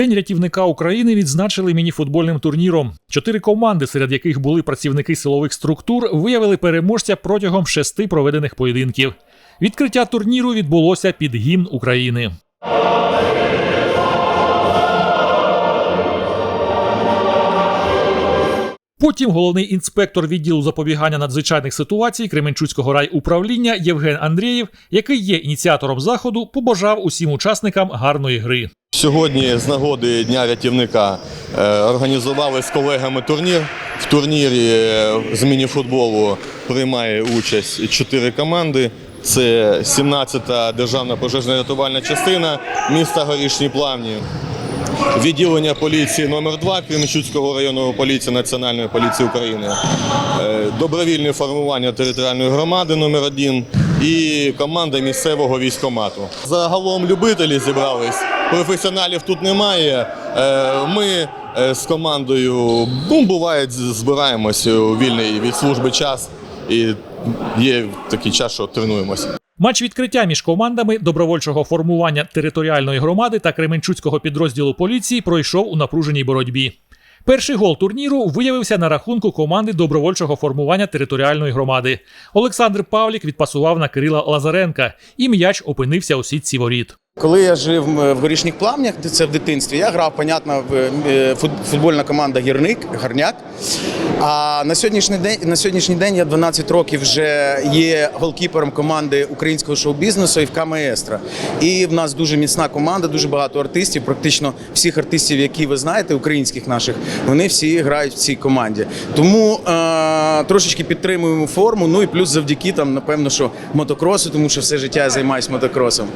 День рятівника України відзначили мініфутбольним турніром. Чотири команди, серед яких були працівники силових структур, виявили переможця протягом шести проведених поєдинків. Відкриття турніру відбулося під гімн України. Потім головний інспектор відділу запобігання надзвичайних ситуацій Кременчуцького райуправління Євген Андрієв, який є ініціатором заходу, побажав усім учасникам гарної гри. Сьогодні з нагоди Дня рятівника е, організували з колегами турнір. В турнірі е, з мініфутболу приймає участь чотири команди. Це 17-та державна пожежна рятувальна частина міста Горішні Плавні, відділення поліції номер 2 Кременчуцького районного поліції Національної поліції України, е, добровільне формування територіальної громади номер 1 і команда місцевого військомату. Загалом любителі зібрались, професіоналів тут немає. Е, Ми е, з командою ну, буває, з- збираємося у вільний від служби час і є такий час, що тренуємося. Матч відкриття між командами добровольчого формування територіальної громади та Кременчуцького підрозділу поліції пройшов у напруженій боротьбі. Перший гол турніру виявився на рахунку команди добровольчого формування територіальної громади. Олександр Павлік відпасував на Кирила Лазаренка, і м'яч опинився у сітці воріт. Коли я жив е, в горішніх плавнях, це в дитинстві, я грав, понятно, в е, футбольна команда Гірник, Гарняк. А на сьогоднішній день на сьогоднішній день я 12 років вже є голкіпером команди українського шоу-бізнесу ФК Маестра. І в нас дуже міцна команда, дуже багато артистів. Практично всіх артистів, які ви знаєте, українських наших, вони всі грають в цій команді. Тому е, трошечки підтримуємо форму. Ну і плюс завдяки там, напевно, що мотокросу, тому що все життя я займаюся мотокросом.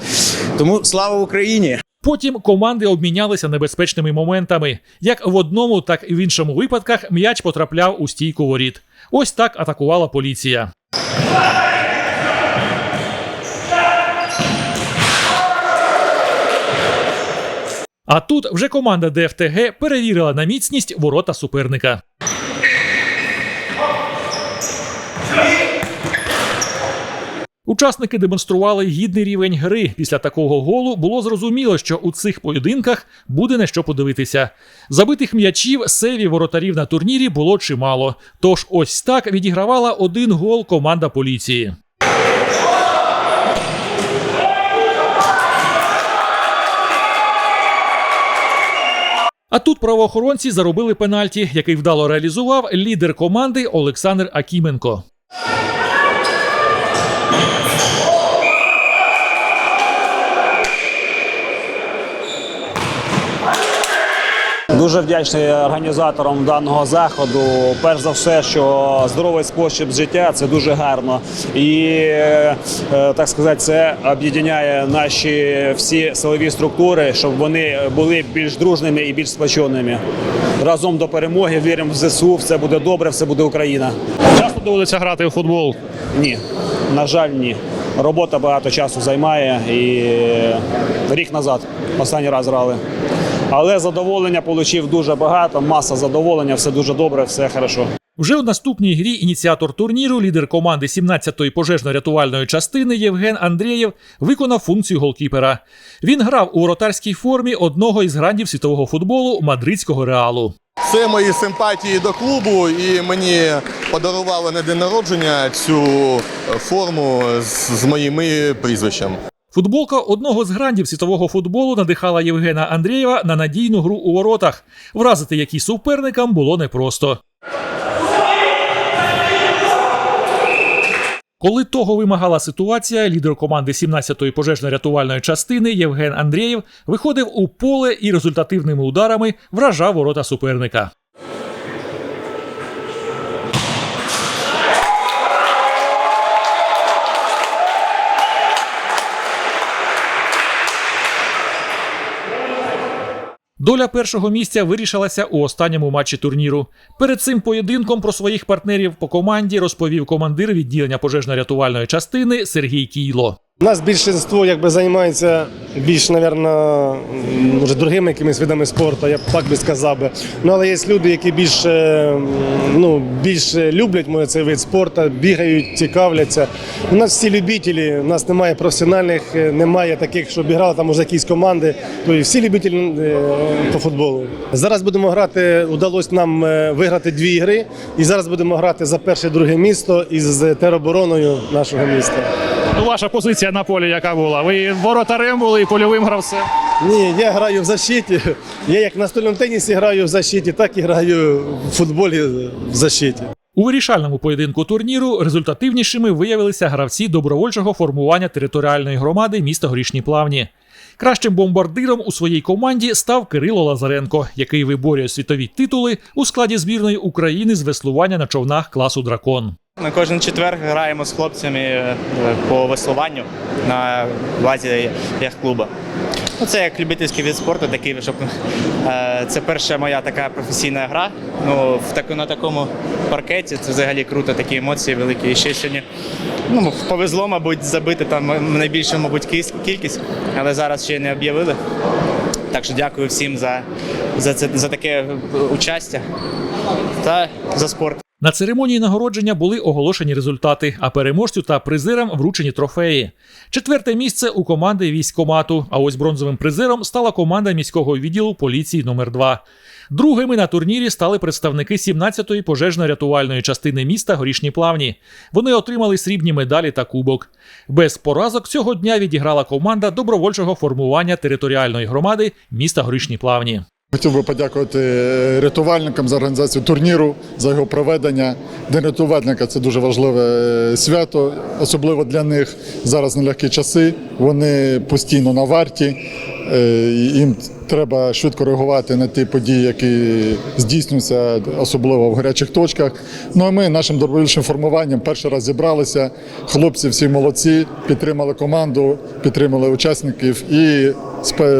Тому слава Україні! Потім команди обмінялися небезпечними моментами. Як в одному, так і в іншому випадках м'яч потрапляв у стійку воріт. Ось так атакувала поліція. А тут вже команда ДФТГ перевірила на міцність ворота суперника. Учасники демонстрували гідний рівень гри. Після такого голу було зрозуміло, що у цих поєдинках буде на що подивитися. Забитих м'ячів севі воротарів на турнірі було чимало. Тож ось так відігравала один гол команда поліції. А тут правоохоронці заробили пенальті, який вдало реалізував лідер команди Олександр Акіменко. Дуже вдячний організаторам даного заходу. Перш за все, що здоровий спосіб життя це дуже гарно, і е, е, так сказати, це об'єднає наші всі силові структури, щоб вони були більш дружними і більш сплоченими. Разом до перемоги віримо в ЗСУ. Все буде добре, все буде Україна. Часто доводиться грати у футбол. Ні, на жаль, ні. Робота багато часу займає і рік назад останній раз грали. Але задоволення отримав дуже багато, маса задоволення, все дуже добре, все хорошо. Вже у наступній грі ініціатор турніру, лідер команди 17-ї пожежно-рятувальної частини Євген Андрієв виконав функцію голкіпера. Він грав у воротарській формі одного із грандів світового футболу мадридського реалу. Це мої симпатії до клубу, і мені подарували на день народження цю форму з, з моїми прізвищем. Футболка одного з грандів світового футболу надихала Євгена Андрієва на надійну гру у воротах, вразити які суперникам було непросто. Коли того вимагала ситуація, лідер команди 17-ї пожежно-рятувальної частини Євген Андрієв виходив у поле і результативними ударами вражав ворота суперника. Доля першого місця вирішилася у останньому матчі турніру. Перед цим поєдинком про своїх партнерів по команді розповів командир відділення пожежно-рятувальної частини Сергій Кійло. У нас більшинство якби займається більш, напевно, може, другими якимись видами спорту, я б так би сказав би. Ну, але є люди, які більш, е, ну, більш люблять може, цей вид спорту, бігають, цікавляться. У нас всі любителі, у нас немає професіональних, е, немає таких, що обіграли там може якісь команди. Тобто всі любителі е, по футболу. Зараз будемо грати, удалось нам е, виграти дві ігри, і зараз будемо грати за перше друге місто із теробороною нашого міста. Ну, ваша позиція на полі яка була? Ви воротарем були і польовим гравцем? Ні, я граю в защиті. Я як на настольному тенісі граю в защиті, так і граю в футболі в защиті. У вирішальному поєдинку турніру результативнішими виявилися гравці добровольчого формування територіальної громади міста Горішні Плавні. Кращим бомбардиром у своїй команді став Кирило Лазаренко, який виборює світові титули у складі збірної України з веслування на човнах класу Дракон. Ми кожен четвер граємо з хлопцями е, по веслуванню на базі яхт-клубу. Ну, Це як любительський від спорту, такий, щоб е, це перша моя така професійна гра. Ну, в таку, на такому паркеті це взагалі круто, такі емоції великі. І ще сьогодні ну, повезло, мабуть, забити там найбільшу, мабуть, кількість, але зараз ще не об'явили. Так що дякую всім за, за, це, за таке участя та за спорт. На церемонії нагородження були оголошені результати, а переможцю та призерам вручені трофеї. Четверте місце у команди військкомату. А ось бронзовим призером стала команда міського відділу поліції номер 2 Другими на турнірі стали представники 17-ї пожежно-рятувальної частини міста Горішні Плавні. Вони отримали срібні медалі та кубок. Без поразок цього дня відіграла команда добровольчого формування територіальної громади міста Горішні Плавні. Хотів би подякувати рятувальникам за організацію турніру, за його проведення. День рятувальника це дуже важливе е, свято, особливо для них зараз нелегкі часи. Вони постійно на варті. е, Їм треба швидко реагувати на ті події, які здійснюються, особливо в гарячих точках. Ну а ми нашим добровольчим формуванням перший раз зібралися. Хлопці всі молодці, підтримали команду, підтримали учасників і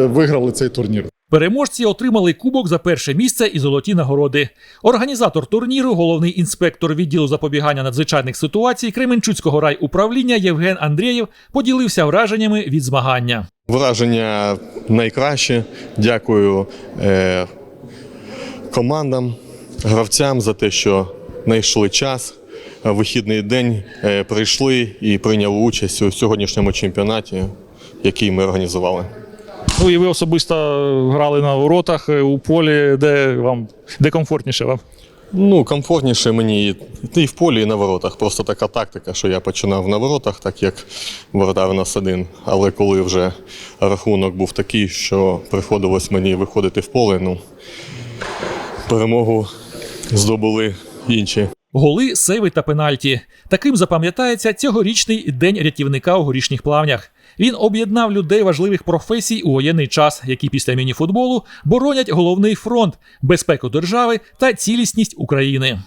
виграли цей турнір. Переможці отримали кубок за перше місце і золоті нагороди. Організатор турніру, головний інспектор відділу запобігання надзвичайних ситуацій Кременчуцького райуправління Євген Андрієв поділився враженнями від змагання. Враження найкраще. Дякую е, командам, гравцям за те, що знайшли час. Вихідний день е, прийшли і прийняли участь у сьогоднішньому чемпіонаті, який ми організували. Ну і ви особисто грали на воротах е, у полі, де вам де комфортніше вам. Ну, комфортніше мені і в полі, і на воротах. Просто така тактика, що я починав на воротах, так як воротар у нас один. Але коли вже рахунок був такий, що приходилось мені виходити в поле, ну перемогу здобули інші. Голи, сейви та пенальті. Таким запам'ятається цьогорічний день рятівника у горішніх плавнях. Він об'єднав людей важливих професій у воєнний час, які після мініфутболу боронять головний фронт, безпеку держави та цілісність України.